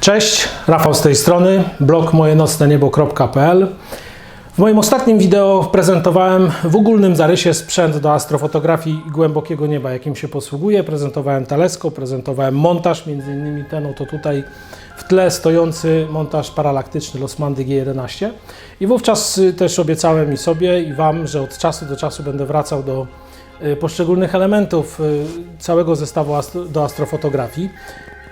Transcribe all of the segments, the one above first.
Cześć, Rafał z tej strony, blog mojenocneniebo.pl. W moim ostatnim wideo prezentowałem w ogólnym zarysie sprzęt do astrofotografii głębokiego nieba, jakim się posługuję. Prezentowałem teleskop, prezentowałem montaż, między innymi ten oto tutaj w tle stojący montaż paralaktyczny Losmandy G11. I wówczas y, też obiecałem i sobie i Wam, że od czasu do czasu będę wracał do y, poszczególnych elementów y, całego zestawu do astrofotografii.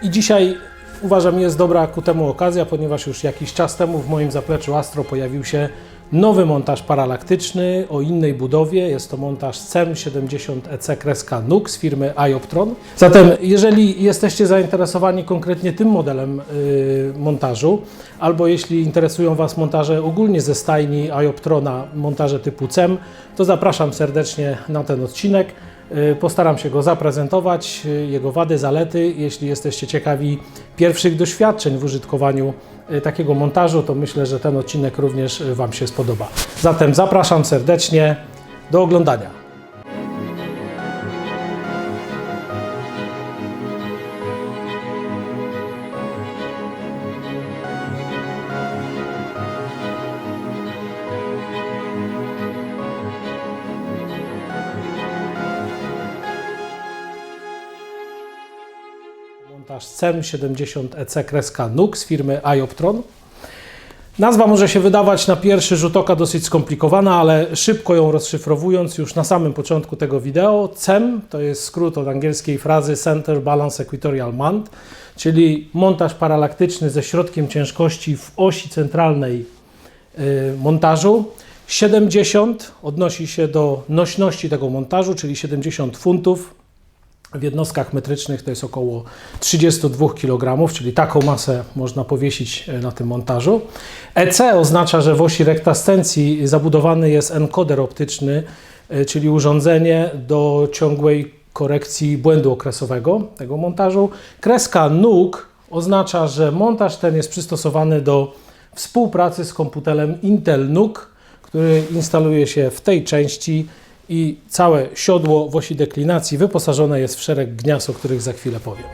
I dzisiaj uważam jest dobra ku temu okazja, ponieważ już jakiś czas temu w moim zapleczu Astro pojawił się nowy montaż paralaktyczny o innej budowie. Jest to montaż CEM70 EC kreska NUK z firmy Ioptron. Zatem jeżeli jesteście zainteresowani konkretnie tym modelem y, montażu, albo jeśli interesują Was montaże ogólnie ze stajni Ioptrona, montaże typu CEM, to zapraszam serdecznie na ten odcinek. Y, Postaram się go zaprezentować, y, jego wady, zalety. Jeśli jesteście ciekawi pierwszych doświadczeń w użytkowaniu y, takiego montażu, to myślę, że ten odcinek również Wam się spodoba. Zatem zapraszam serdecznie do oglądania. Montaż CEM70 EC kreska NUK z firmy Ioptron. Nazwa może się wydawać na pierwszy rzut oka dosyć skomplikowana, ale szybko ją rozszyfrowując już na samym początku tego wideo, CEM to jest skrót od angielskiej frazy Center Balance Equatorial Mount, czyli montaż paralaktyczny ze środkiem ciężkości w osi centralnej y, montażu. 70 odnosi się do nośności tego montażu, czyli 70 funtów. W jednostkach metrycznych to jest około 32 kg, czyli taką masę można powiesić e, na tym montażu. EC oznacza, że w osi rektascencji zabudowany jest encoder optyczny, e, czyli urządzenie do ciągłej korekcji błędu okresowego tego montażu. Kreska NUK oznacza, że montaż ten jest przystosowany do współpracy z komputerem Intel NUC, który instaluje się w tej części i całe siodło w osi deklinacji wyposażone jest w szereg gniazd, o których za chwilę powiem.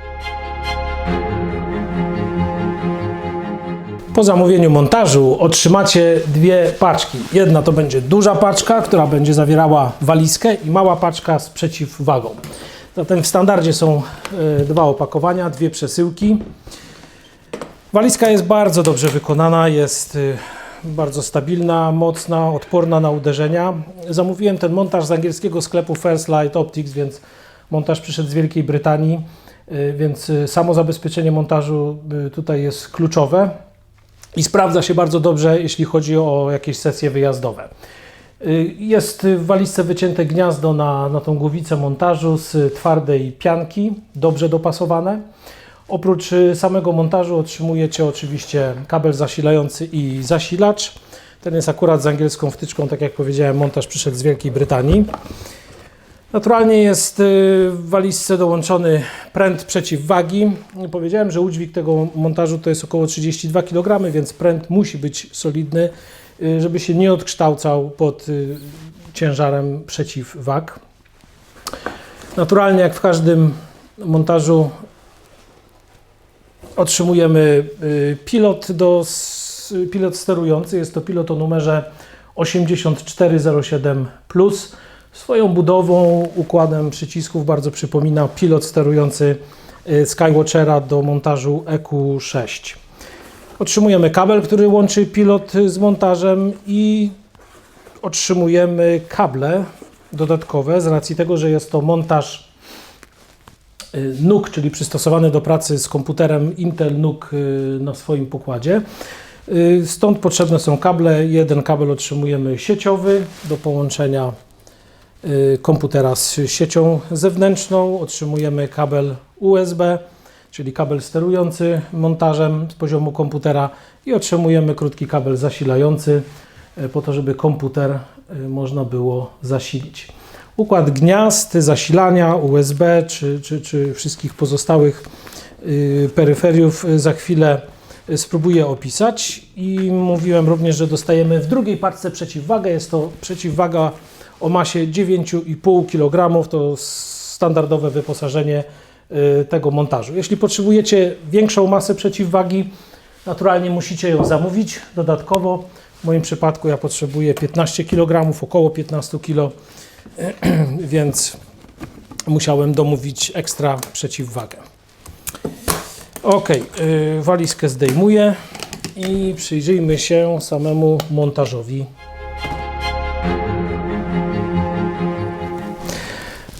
Po zamówieniu montażu otrzymacie dwie paczki. Jedna to będzie duża paczka, która będzie zawierała walizkę i mała paczka z przeciwwagą. Zatem w standardzie są e, dwa opakowania, dwie przesyłki. Walizka jest bardzo dobrze wykonana, jest y, bardzo stabilna, mocna, odporna na uderzenia. Zamówiłem ten montaż z angielskiego sklepu First Light Optics, więc montaż przyszedł z Wielkiej Brytanii, y, więc y, samo zabezpieczenie montażu y, tutaj jest kluczowe i sprawdza się bardzo dobrze, jeśli chodzi o jakieś sesje wyjazdowe. Jest w walizce wycięte gniazdo na, na tą głowicę montażu z twardej pianki, dobrze dopasowane. Oprócz y, samego montażu otrzymujecie oczywiście kabel zasilający i zasilacz. Ten jest akurat z angielską wtyczką, tak jak powiedziałem, montaż przyszedł z Wielkiej Brytanii. Naturalnie jest y, w walizce dołączony pręt przeciwwagi. Powiedziałem, że udźwig tego montażu to jest około 32 kg, więc pręt musi być solidny, y, żeby się nie odkształcał pod ciężarem przeciwwag. Naturalnie, jak w każdym montażu, otrzymujemy y, pilot, do, pilot sterujący. Jest to pilot o numerze 8407. Swoją budową, układem przycisków bardzo przypomina pilot sterujący y, Skywatchera do montażu EQ6. Otrzymujemy kabel, który łączy pilot z montażem i otrzymujemy kable dodatkowe z racji tego, że jest to montaż y, NUC, czyli przystosowany do pracy z komputerem Intel NUC y, na swoim pokładzie. Y, Stąd potrzebne są kable. Jeden kabel otrzymujemy sieciowy do połączenia y, komputera z siecią zewnętrzną. Otrzymujemy kabel USB, czyli kabel sterujący montażem z poziomu komputera i otrzymujemy krótki kabel zasilający y, po to, żeby komputer y, można było zasilić. Układ gniazd, zasilania USB czy, czy, czy wszystkich pozostałych y, peryferiów y, za chwilę y, spróbuję opisać. I mówiłem również, że dostajemy w drugiej paczce przeciwwagę. Jest to przeciwwaga o masie 9,5 kg. To standardowe wyposażenie tego montażu. Jeśli potrzebujecie większą masę przeciwwagi, naturalnie musicie ją zamówić dodatkowo. W moim przypadku ja potrzebuję 15 kg, około 15 kg, więc musiałem domówić ekstra przeciwwagę. Ok, walizkę zdejmuję i przyjrzyjmy się samemu montażowi.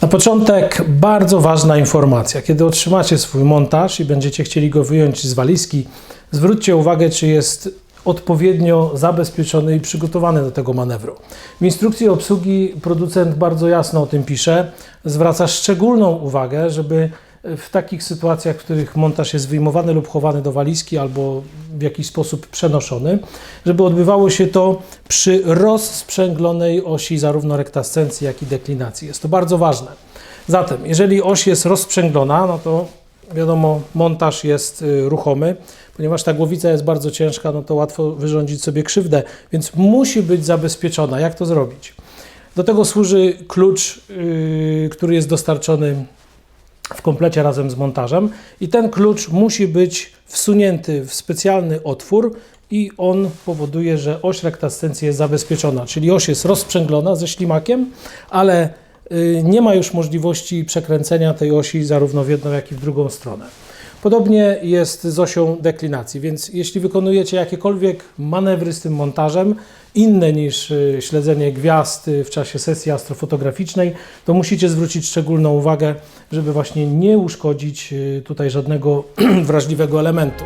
Na początek bardzo ważna informacja. Kiedy otrzymacie swój montaż i będziecie chcieli go wyjąć z walizki, zwróćcie uwagę, czy jest odpowiednio zabezpieczony i przygotowany do tego manewru. W instrukcji obsługi producent bardzo jasno o tym pisze. Zwraca szczególną uwagę, żeby w takich sytuacjach, w których montaż jest wyjmowany lub chowany do walizki albo w jakiś sposób przenoszony, żeby odbywało się to przy rozsprzęglonej osi zarówno rektascencji, jak i deklinacji. Jest to bardzo ważne. Zatem, jeżeli oś jest rozsprzęglona, no to wiadomo, montaż jest y, ruchomy, ponieważ ta głowica jest bardzo ciężka, no to łatwo wyrządzić sobie krzywdę, więc musi być zabezpieczona. Jak to zrobić? Do tego służy klucz, yy, który jest dostarczony w komplecie razem z montażem i ten klucz musi być wsunięty w specjalny otwór i on powoduje, że oś rektascencji jest zabezpieczona, czyli oś jest rozsprzęglona ze ślimakiem, ale y, nie ma już możliwości przekręcenia tej osi zarówno w jedną, jak i w drugą stronę. Podobnie jest z osią deklinacji, więc jeśli wykonujecie jakiekolwiek manewry z tym montażem, inne niż y, śledzenie gwiazd y, w czasie sesji astrofotograficznej, to musicie zwrócić szczególną uwagę, żeby właśnie nie uszkodzić y, tutaj żadnego wrażliwego elementu.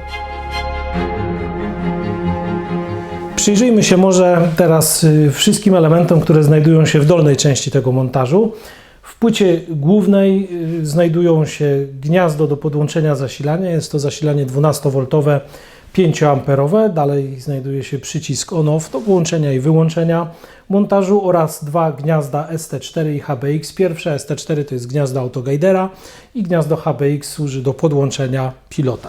Przyjrzyjmy się może teraz wszystkim elementom, które znajdują się w dolnej części tego montażu. W płycie głównej znajdują się gniazdo do podłączenia zasilania. Jest to zasilanie 12V 5A. Dalej znajduje się przycisk on-off do włączenia i wyłączenia montażu oraz dwa gniazda ST4 i HBX. Pierwsze ST4 to jest gniazdo autoguidera i gniazdo HBX służy do podłączenia pilota.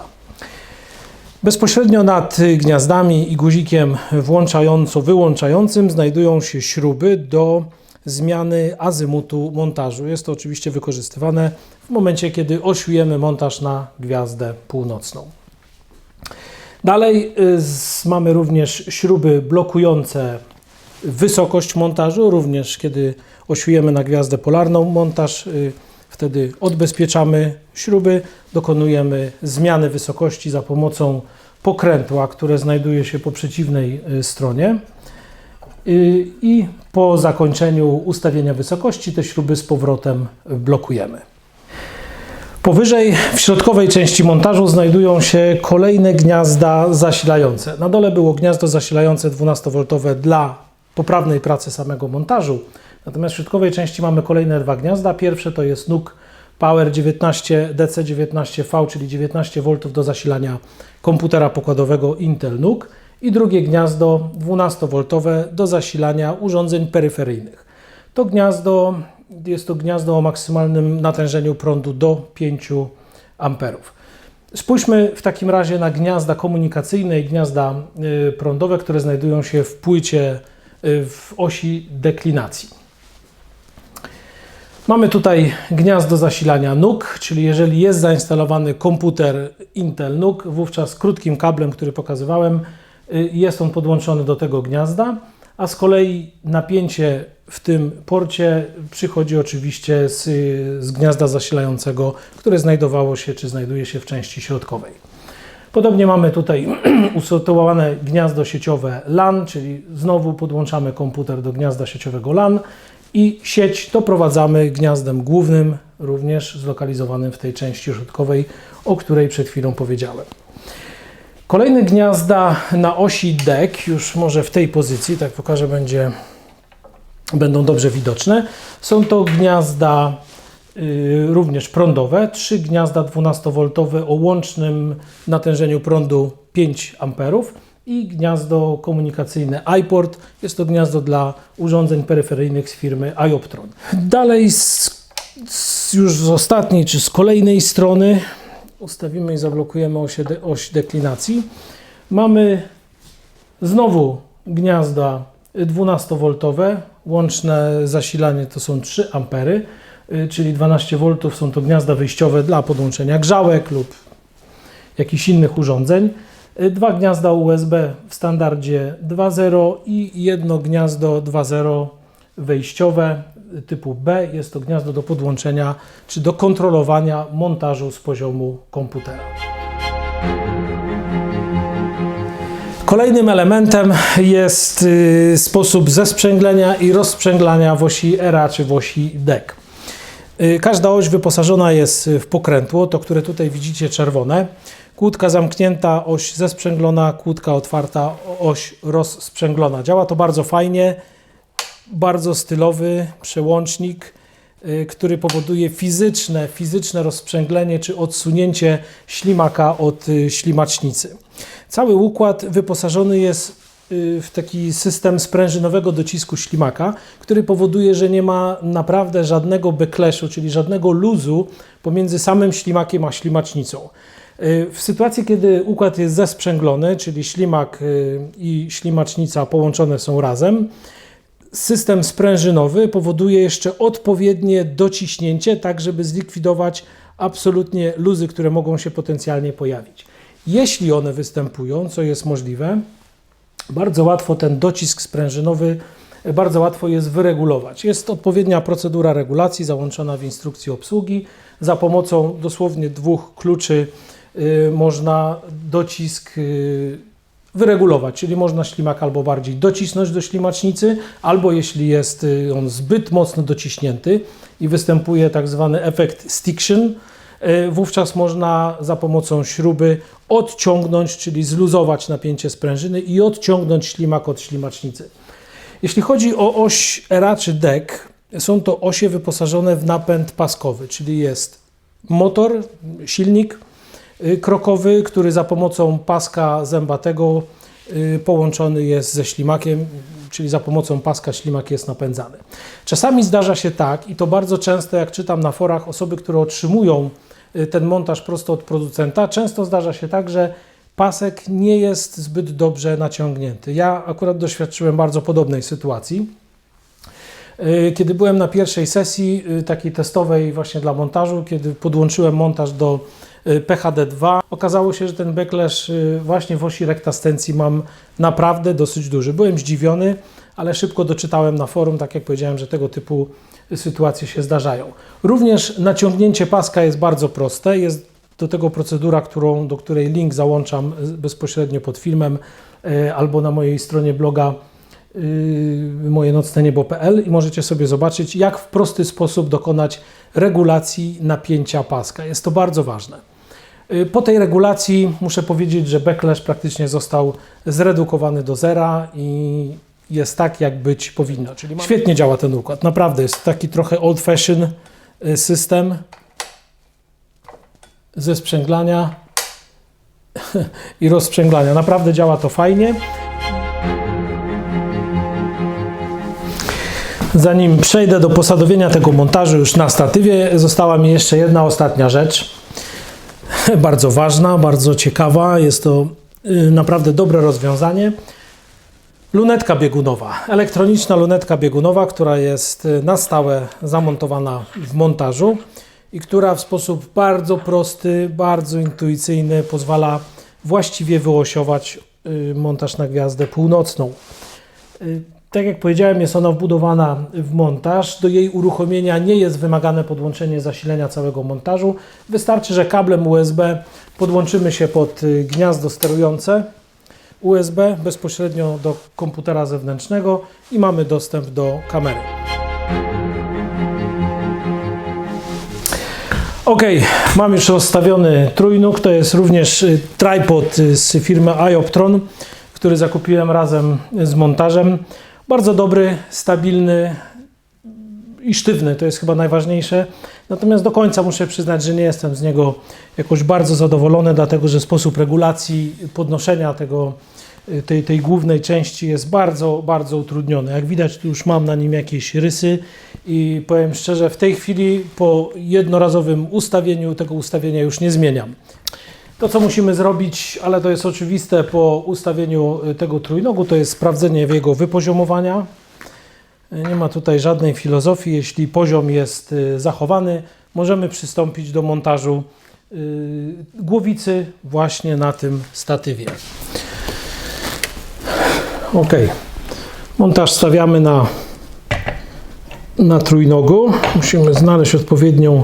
Bezpośrednio nad gniazdami i guzikiem włączająco-wyłączającym znajdują się śruby do zmiany azymutu montażu. Jest to oczywiście wykorzystywane w momencie, kiedy osiujemy montaż na gwiazdę północną. Dalej y, mamy również śruby blokujące wysokość montażu, również kiedy osiujemy na gwiazdę polarną montaż, y, wtedy odbezpieczamy śruby, dokonujemy zmiany wysokości za pomocą pokrętła, które znajduje się po przeciwnej y, stronie. I po zakończeniu ustawienia wysokości te śruby z powrotem blokujemy. Powyżej w środkowej części montażu znajdują się kolejne gniazda zasilające. Na dole było gniazdo zasilające 12V dla poprawnej pracy samego montażu. Natomiast w środkowej części mamy kolejne dwa gniazda. Pierwsze to jest NUC Power 19 DC19V, czyli 19 V do zasilania komputera pokładowego Intel NUC i drugie gniazdo 12V do zasilania urządzeń peryferyjnych. To gniazdo jest to gniazdo o maksymalnym natężeniu prądu do 5 amperów. Spójrzmy w takim razie na gniazda komunikacyjne i gniazda y, prądowe, które znajdują się w płycie y, w osi deklinacji. Mamy tutaj gniazdo zasilania NUC, czyli jeżeli jest zainstalowany komputer Intel NUC, wówczas krótkim kablem, który pokazywałem, jest on podłączony do tego gniazda, a z kolei napięcie w tym porcie przychodzi oczywiście z, z gniazda zasilającego, które znajdowało się czy znajduje się w części środkowej. Podobnie mamy tutaj usytuowane gniazdo sieciowe LAN, czyli znowu podłączamy komputer do gniazda sieciowego LAN i sieć doprowadzamy gniazdem głównym, również zlokalizowanym w tej części środkowej, o której przed chwilą powiedziałem. Kolejne gniazda na osi DEC, już może w tej pozycji, tak pokażę, będzie będą dobrze widoczne. Są to gniazda y, również prądowe, trzy gniazda 12V o łącznym natężeniu prądu 5 A i gniazdo komunikacyjne iPort. Jest to gniazdo dla urządzeń peryferyjnych z firmy iOptron. Dalej z, z już z ostatniej czy z kolejnej strony ustawimy i zablokujemy oś, oś deklinacji. Mamy znowu gniazda 12V, łączne zasilanie to są 3 ampery. y, czyli 12 V. Są to gniazda wyjściowe dla podłączenia grzałek lub jakichś innych urządzeń. Y, Dwa gniazda USB w standardzie 2.0 i jedno gniazdo 2.0 wejściowe typu B. Jest to gniazdo do podłączenia czy do kontrolowania montażu z poziomu komputera. Kolejnym elementem jest y, sposób zesprzęglenia i rozsprzęglania w osi ERA czy w osi DEC. Y, Każda oś wyposażona jest w pokrętło, to które tutaj widzicie czerwone. Kłódka zamknięta, oś zesprzęglona, kłódka otwarta, oś rozsprzęglona. Działa to bardzo fajnie, bardzo stylowy przełącznik, y, który powoduje fizyczne, fizyczne rozsprzęglenie czy odsunięcie ślimaka od y, ślimacznicy. Cały układ wyposażony jest y, w taki system sprężynowego docisku ślimaka, który powoduje, że nie ma naprawdę żadnego backlashu, czyli żadnego luzu pomiędzy samym ślimakiem a ślimacznicą. W sytuacji, kiedy układ jest zesprzęglony, czyli ślimak i ślimacznica połączone są razem, system sprężynowy powoduje jeszcze odpowiednie dociśnięcie, tak żeby zlikwidować absolutnie luzy, które mogą się potencjalnie pojawić. Jeśli one występują, co jest możliwe, bardzo łatwo ten docisk sprężynowy, e, bardzo łatwo jest wyregulować. Jest odpowiednia procedura regulacji załączona w instrukcji obsługi. Za pomocą dosłownie dwóch kluczy y, można docisk y, wyregulować, czyli można ślimak albo bardziej docisnąć do ślimacznicy, albo jeśli jest y, on zbyt mocno dociśnięty i występuje tak zwany efekt stiction, y, wówczas można za pomocą śruby odciągnąć, czyli zluzować napięcie sprężyny i odciągnąć ślimak od ślimacznicy. Jeśli chodzi o oś ERA czy DEC, są to osie wyposażone w napęd paskowy, czyli jest motor, silnik krokowy, który za pomocą paska zębatego y, połączony jest ze ślimakiem, czyli za pomocą paska ślimak jest napędzany. Czasami zdarza się tak, i to bardzo często, jak czytam na forach, osoby, które otrzymują y, ten montaż prosto od producenta, często zdarza się tak, że pasek nie jest zbyt dobrze naciągnięty. Ja akurat doświadczyłem bardzo podobnej sytuacji. Y, Kiedy byłem na pierwszej sesji y, takiej testowej właśnie dla montażu, kiedy podłączyłem montaż do y, PHD2, okazało się, że ten backlash y, właśnie w osi rektastencji mam naprawdę dosyć duży. Byłem zdziwiony, ale szybko doczytałem na forum, tak jak powiedziałem, że tego typu sytuacje się zdarzają. Również naciągnięcie paska jest bardzo proste. Jest do tego procedura, którą, do której link załączam y, bezpośrednio pod filmem y, albo na mojej stronie bloga mojenocneniebo.pl i możecie sobie zobaczyć, jak w prosty sposób dokonać regulacji napięcia paska. Jest to bardzo ważne. Yy, Po tej regulacji muszę powiedzieć, że backlash praktycznie został zredukowany do zera i jest tak, jak być powinno. Czyli mamy... Świetnie działa ten układ, naprawdę jest taki trochę old fashion yy, system ze sprzęglania i rozsprzęglania. Naprawdę działa to fajnie. Zanim przejdę do posadowienia tego montażu już na statywie, została mi jeszcze jedna ostatnia rzecz. Bardzo ważna, bardzo ciekawa. Jest to y, naprawdę dobre rozwiązanie. Lunetka biegunowa, elektroniczna lunetka biegunowa, która jest y, na stałe zamontowana w montażu i która w sposób bardzo prosty, bardzo intuicyjny pozwala właściwie wyosiować y, montaż na gwiazdę północną. Tak jak powiedziałem, jest ona wbudowana w montaż. Do jej uruchomienia nie jest wymagane podłączenie zasilenia całego montażu. Wystarczy, że kablem USB podłączymy się pod y, gniazdo sterujące USB bezpośrednio do komputera zewnętrznego i mamy dostęp do kamery. Ok, mam już rozstawiony trójnóg. To jest również y, tripod y, z firmy Ioptron, który zakupiłem razem z montażem. Bardzo dobry, stabilny i sztywny, to jest chyba najważniejsze. Natomiast do końca muszę przyznać, że nie jestem z niego jakoś bardzo zadowolony, dlatego że sposób regulacji podnoszenia tego, y, tej, tej głównej części jest bardzo, bardzo utrudniony. Jak widać, tu już mam na nim jakieś rysy i powiem szczerze, w tej chwili po jednorazowym ustawieniu tego ustawienia już nie zmieniam. To, co musimy zrobić, ale to jest oczywiste po ustawieniu y, tego trójnogu, to jest sprawdzenie jego wypoziomowania. Nie ma tutaj żadnej filozofii. Jeśli poziom jest y, zachowany, możemy przystąpić do montażu y, głowicy właśnie na tym statywie. Ok. Montaż stawiamy na, na trójnogu. Musimy znaleźć odpowiednią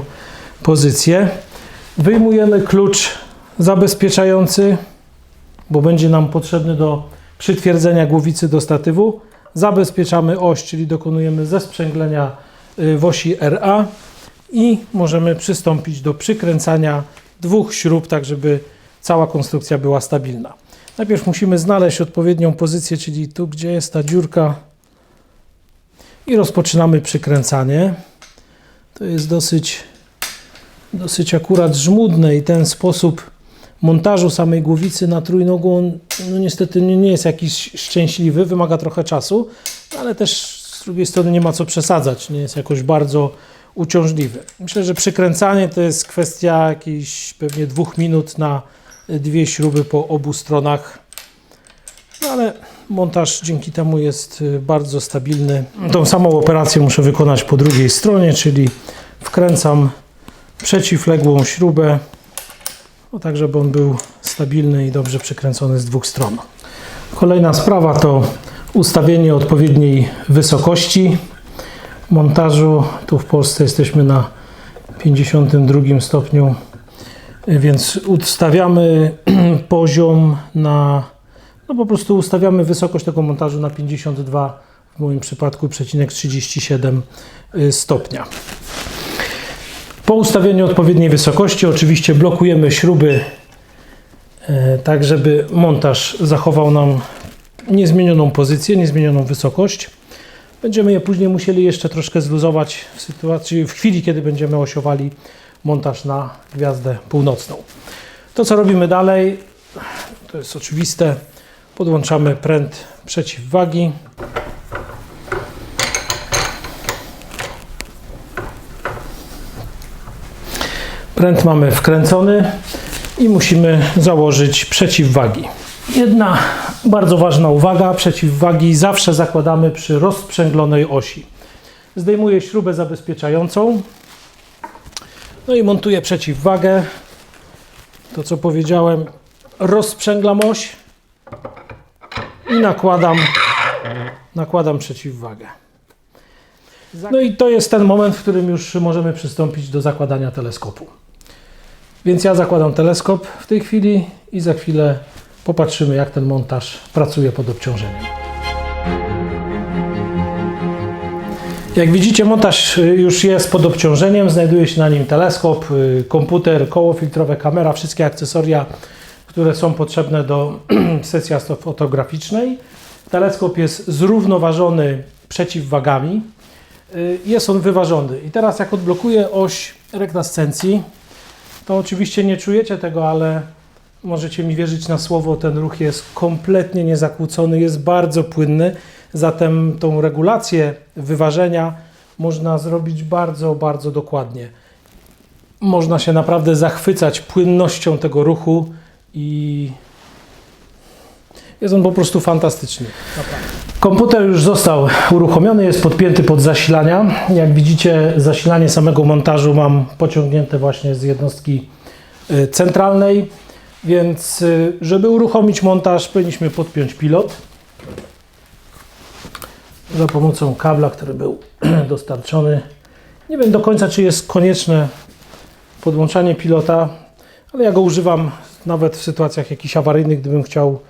pozycję. Wyjmujemy klucz zabezpieczający, bo będzie nam potrzebny do przytwierdzenia głowicy do statywu. Zabezpieczamy oś, czyli dokonujemy zesprzęglenia y, w osi RA i możemy przystąpić do przykręcania dwóch śrub, tak żeby cała konstrukcja była stabilna. Najpierw musimy znaleźć odpowiednią pozycję, czyli tu, gdzie jest ta dziurka i rozpoczynamy przykręcanie. To jest dosyć, dosyć akurat żmudne i ten sposób montażu samej głowicy na trójnogu, on no niestety nie, jest jakiś szczęśliwy, wymaga trochę czasu, ale też z drugiej strony nie ma co przesadzać, nie jest jakoś bardzo uciążliwy. Myślę, że przykręcanie to jest kwestia jakichś pewnie dwóch minut na dwie śruby po obu stronach, no ale montaż dzięki temu jest y, bardzo stabilny. Tą samą operację muszę wykonać po drugiej stronie, czyli wkręcam przeciwległą śrubę, no tak żeby on był stabilny i dobrze przykręcony z dwóch stron. Kolejna sprawa to ustawienie odpowiedniej wysokości montażu. Tu w Polsce jesteśmy na 52 stopniu, więc ustawiamy poziom na, no po prostu ustawiamy wysokość tego montażu na 52, w moim przypadku przecinek 37 stopnia. Po ustawieniu odpowiedniej wysokości oczywiście blokujemy śruby e, tak, żeby montaż zachował nam niezmienioną pozycję, niezmienioną wysokość. Będziemy je później musieli jeszcze troszkę zluzować w sytuacji, w chwili, kiedy będziemy osiowali montaż na gwiazdę północną. To, co robimy dalej, to jest oczywiste. Podłączamy pręt przeciwwagi. Pręt mamy wkręcony i musimy założyć przeciwwagi. Jedna bardzo ważna uwaga, przeciwwagi zawsze zakładamy przy rozsprzęglonej osi. Zdejmuję śrubę zabezpieczającą, no i montuję przeciwwagę. To co powiedziałem, rozsprzęglam oś i nakładam, nakładam przeciwwagę. No i to jest ten moment, w którym już możemy przystąpić do zakładania teleskopu. Więc ja zakładam teleskop w tej chwili i za chwilę popatrzymy, jak ten montaż pracuje pod obciążeniem. Jak widzicie, montaż y, już jest pod obciążeniem. Znajduje się na nim teleskop, y, komputer, koło filtrowe, kamera, wszystkie akcesoria, które są potrzebne do sesji astrofotograficznej. Teleskop jest zrównoważony przeciwwagami. Y, Jest on wyważony. I teraz jak odblokuję oś rektascencji, to oczywiście nie czujecie tego, ale możecie mi wierzyć na słowo, ten ruch jest kompletnie niezakłócony, jest bardzo płynny, zatem tą regulację wyważenia można zrobić bardzo, bardzo dokładnie. Można się naprawdę zachwycać płynnością tego ruchu i jest on po prostu fantastyczny. Komputer już został uruchomiony, jest podpięty pod zasilania. Jak widzicie, zasilanie samego montażu mam pociągnięte właśnie z jednostki y, centralnej, więc y, żeby uruchomić montaż, powinniśmy podpiąć pilot za pomocą kabla, który był dostarczony. Nie wiem do końca, czy jest konieczne podłączanie pilota, ale ja go używam nawet w sytuacjach jakichś awaryjnych, gdybym chciał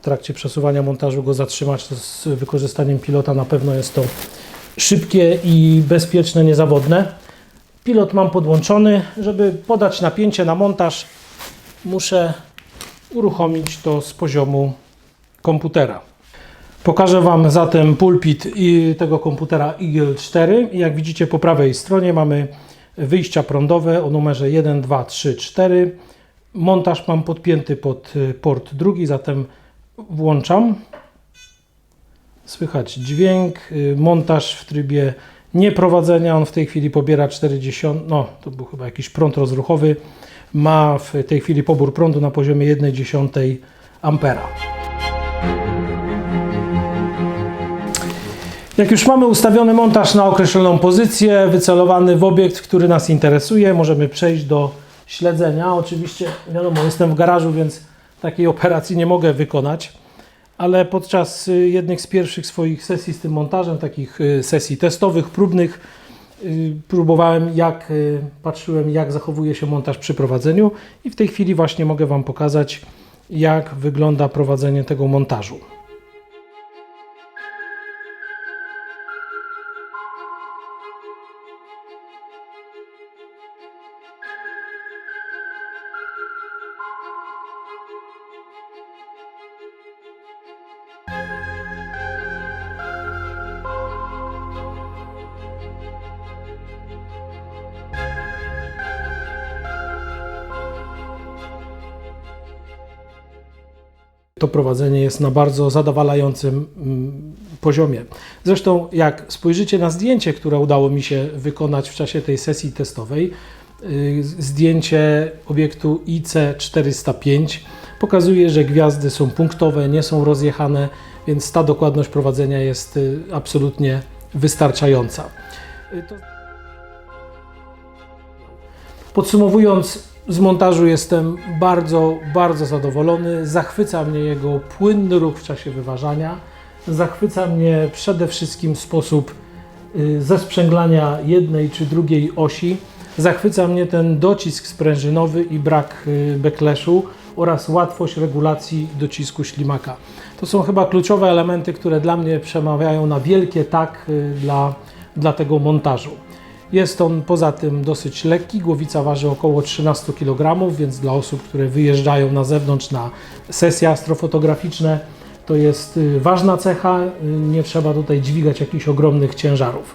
w trakcie przesuwania montażu go zatrzymać, to z wykorzystaniem pilota na pewno jest to szybkie i bezpieczne, niezawodne. Pilot mam podłączony. Żeby podać napięcie na montaż, muszę uruchomić to z poziomu komputera. Pokażę Wam zatem pulpit tego komputera Eagle 4. I Jak widzicie po prawej stronie mamy wyjścia prądowe o numerze 1, 2, 3, 4. Montaż mam podpięty pod port drugi, zatem włączam. Słychać dźwięk, y, montaż w trybie nieprowadzenia. On w tej chwili pobiera 40, no to był chyba jakiś prąd rozruchowy. Ma w tej chwili pobór prądu na poziomie 1,1 ampera. Jak już mamy ustawiony montaż na określoną pozycję, wycelowany w obiekt, który nas interesuje, możemy przejść do śledzenia. Oczywiście, wiadomo, jestem w garażu, więc takiej operacji nie mogę wykonać, ale podczas y, jednych z pierwszych swoich sesji z tym montażem, takich y, sesji testowych, próbnych, y, próbowałem, jak patrzyłem, jak zachowuje się montaż przy prowadzeniu, i w tej chwili właśnie mogę Wam pokazać, jak wygląda prowadzenie tego montażu. To prowadzenie jest na bardzo zadowalającym mm, poziomie. Zresztą, jak spojrzycie na zdjęcie, które udało mi się wykonać w czasie tej sesji testowej, y, zdjęcie obiektu IC405 pokazuje, że gwiazdy są punktowe, nie są rozjechane, więc ta dokładność prowadzenia jest y, absolutnie wystarczająca. Y, Podsumowując, z montażu jestem bardzo, bardzo zadowolony. Zachwyca mnie jego płynny ruch w czasie wyważania. Zachwyca mnie przede wszystkim sposób y, zesprzęglania jednej czy drugiej osi. Zachwyca mnie ten docisk sprężynowy i brak y, backlashu oraz łatwość regulacji docisku ślimaka. To są chyba kluczowe elementy, które dla mnie przemawiają na wielkie tak y, dla, dla tego montażu. Jest on poza tym dosyć lekki, głowica waży około 13 kg, więc dla osób, które wyjeżdżają na zewnątrz na sesje astrofotograficzne, to jest y, ważna cecha, y, nie trzeba tutaj dźwigać jakichś ogromnych ciężarów.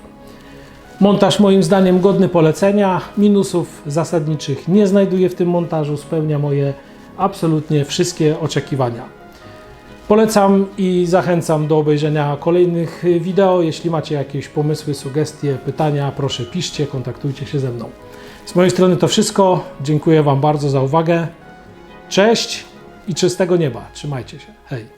Montaż moim zdaniem godny polecenia, minusów zasadniczych nie znajduję w tym montażu, spełnia moje absolutnie wszystkie oczekiwania. Polecam i zachęcam do obejrzenia kolejnych y, wideo. Jeśli macie jakieś pomysły, sugestie, pytania, proszę piszcie, kontaktujcie się ze mną. Z mojej strony to wszystko. Dziękuję Wam bardzo za uwagę. Cześć i czystego nieba. Trzymajcie się. Hej.